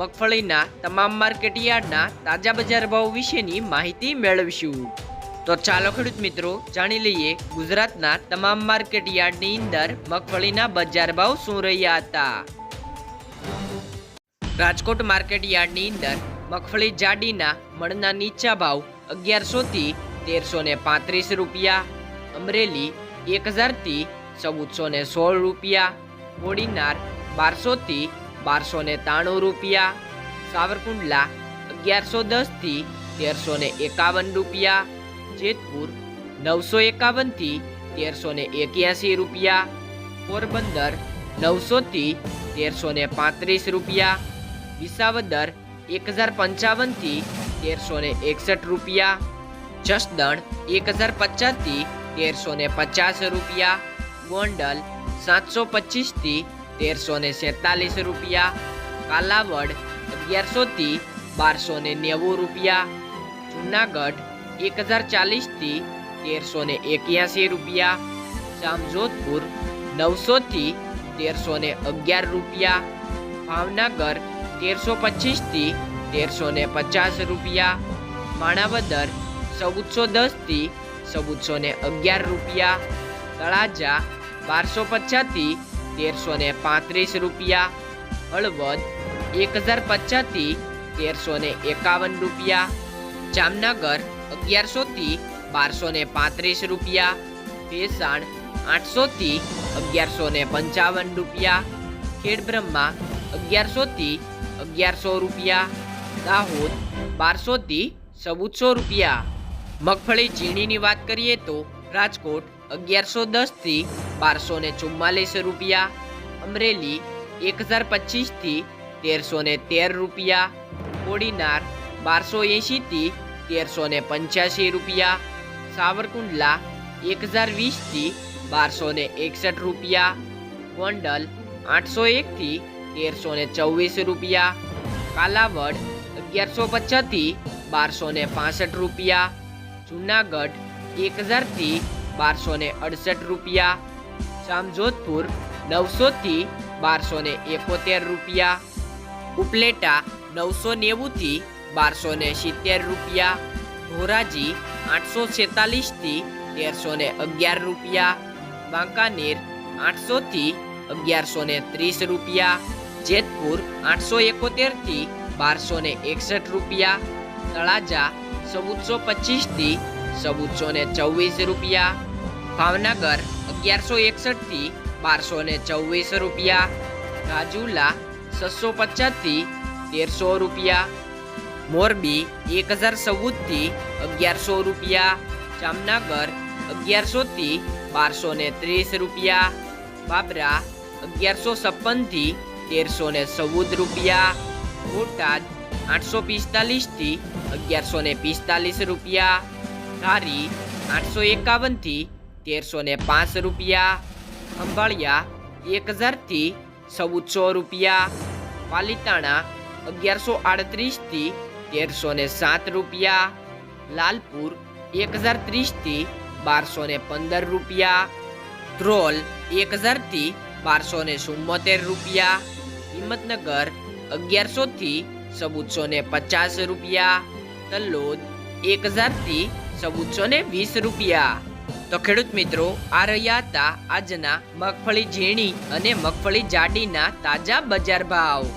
મગફળીના તમામ માર્કેટ યાર્ડના તાજા બજાર ભાવ વિશેની માહિતી મેળવીશું. તો ચાલો ખેડૂત મિત્રો, જાણી લઈએ ગુજરાતના તમામ માર્કેટ યાર્ડની અંદર મગફળીના બજાર ભાવ શું રહ્યા હતા. રાજકોટ માર્કેટ યાર્ડની અંદર મગફળી જાડીના મણના નીચા ભાવ અગિયારસો થી તેરસો ને પાંત્રીસ રૂપિયા, અમરેલી એક હજારથી ચૌદસો ને સોળ રૂપિયા કોડીનાર બારસો થી બારસો ને ત્રાણું રૂપિયા, સાવરકુંડલા અગિયારસો દસથી તેરસો ને એકાવન રૂપિયા, જેતપુર નવસો એકાવનથી તેરસો ને એક્યાસી રૂપિયા, પોરબંદર નવસો થી તેરસો ને પાંત્રીસ રૂપિયા, વિસાવદર એક હજાર પંચાવનથી તેરસો ને એકસઠ રૂપિયા, જસદણ એક હજાર પચાસથી તેરસો ને પચાસ રૂપિયા, ગોંડલ સાતસો પચીસથી તેરસો ને સેતાલીસ રૂપિયા, કાલાવડ અગિયારસો થી બારસો ને નેવું રૂપિયા, જુનાગઢ એક હજાર ચાલીસથી તેરસો ને એક્યાસી રૂપિયા, જામજોધપુર નવસો થી તેરસો ને અગિયાર રૂપિયા, ભાવનગર તેરસો પચીસથી તેરસો ને પચાસ રૂપિયા, માણાવદર ચૌદસો દસથી ચૌદસો ને અગિયાર રૂપિયા, તળાજા બારસો પચાસથી તેરસો ને પાંત્રીસ રૂપિયા, હળવદ એક હજાર પચાસથી તેરસો ને એકાવન રૂપિયા, જામનગર અગિયારસો થી બારસો ને પાંત્રીસ રૂપિયા, ભેસાણ આઠસો થી અગિયારસો ને પંચાવન રૂપિયા, ખેડબ્રહ્મા અગિયારસો થી અગિયારસો રૂપિયા, દાહોદ બારસો થી ચૌદસો રૂપિયા. મગફળી ઝીણીની વાત કરીએ તો રાજકોટ અગિયારસો દસથી બારસો ને ચુમ્માલીસ રૂપિયા, અમરેલી એક હજાર પચીસથી તેરસો ને તેર રૂપિયા, કોડીનાર બારસો એંશીથી તેરસો ને પંચ્યાસી રૂપિયા, સાવરકુંડલા એક હજાર વીસથી બારસો ને એકસઠ રૂપિયા, ગોંડલ આઠસો એકથી તેરસો ને ચોવીસ રૂપિયા, કાલાવડ અગિયારસો પચાસથી બારસો ને પાસઠ રૂપિયા, જુનાગઢ એક હજારથી બારસો ને અડસઠ રૂપિયા. જામજોધપુર નવસો થી બારસો ને એકોતેર રૂપિયા. ઉપલેટા નવસો નેવું થી બારસો ને સિત્તેર રૂપિયા. ધોરાજી આઠસો છેતાલીસથી તેરસો ને અગિયાર રૂપિયા. બાંકાનેર આઠસો થી અગિયારસો ને ત્રીસ રૂપિયા. જેતપુર આઠસો એકોતેરથી બારસો ને એકસઠ રૂપિયા. તળાજા ચૌદસો પચીસથી ચૌદસો ને ચોવીસ રૂપિયા. ભાવનગર અગિયારસો એકસઠથી બારસો ને ચોવીસ રૂપિયા. રાજુલા છસો પચાસથી તેરસો રૂપિયા. મોરબી એક હજાર ચૌદથી અગિયારસો રૂપિયા. જામનગર અગિયારસો થી બારસો ને ત્રીસ રૂપિયા. બાબરા અગિયારસો છપ્પનથી તેરસો ને ચૌદ રૂપિયા. બોટાદ આઠસો પિસ્તાલીસથી અગિયારસો ને પિસ્તાલીસ રૂપિયા. ધારી આઠસો એકાવનથી તેરસો ને પાંચ રૂપિયા, ખંભાળિયા એક હજારથી ચૌદસો રૂપિયા, પાલીતાણા અગિયારસો આડત્રીસથી તેરસો ને સાત રૂપિયા, લાલપુર એક હજાર ત્રીસથી બારસો ને પંદર રૂપિયા, ધ્રોલ એક હજારથી બારસો ને ચુમ્મોતેર રૂપિયા, હિંમતનગર અગિયારસોથી ચૌદસો ને પચાસ રૂપિયા તલોદ એક હજારથી ચૌદસો ને વીસ રૂપિયા. તો ખેડૂત મિત્રો આ રહ્યા હતા આજના મગફળી ઝીણી અને મગફળી જાડીના તાજા બજાર ભાવ.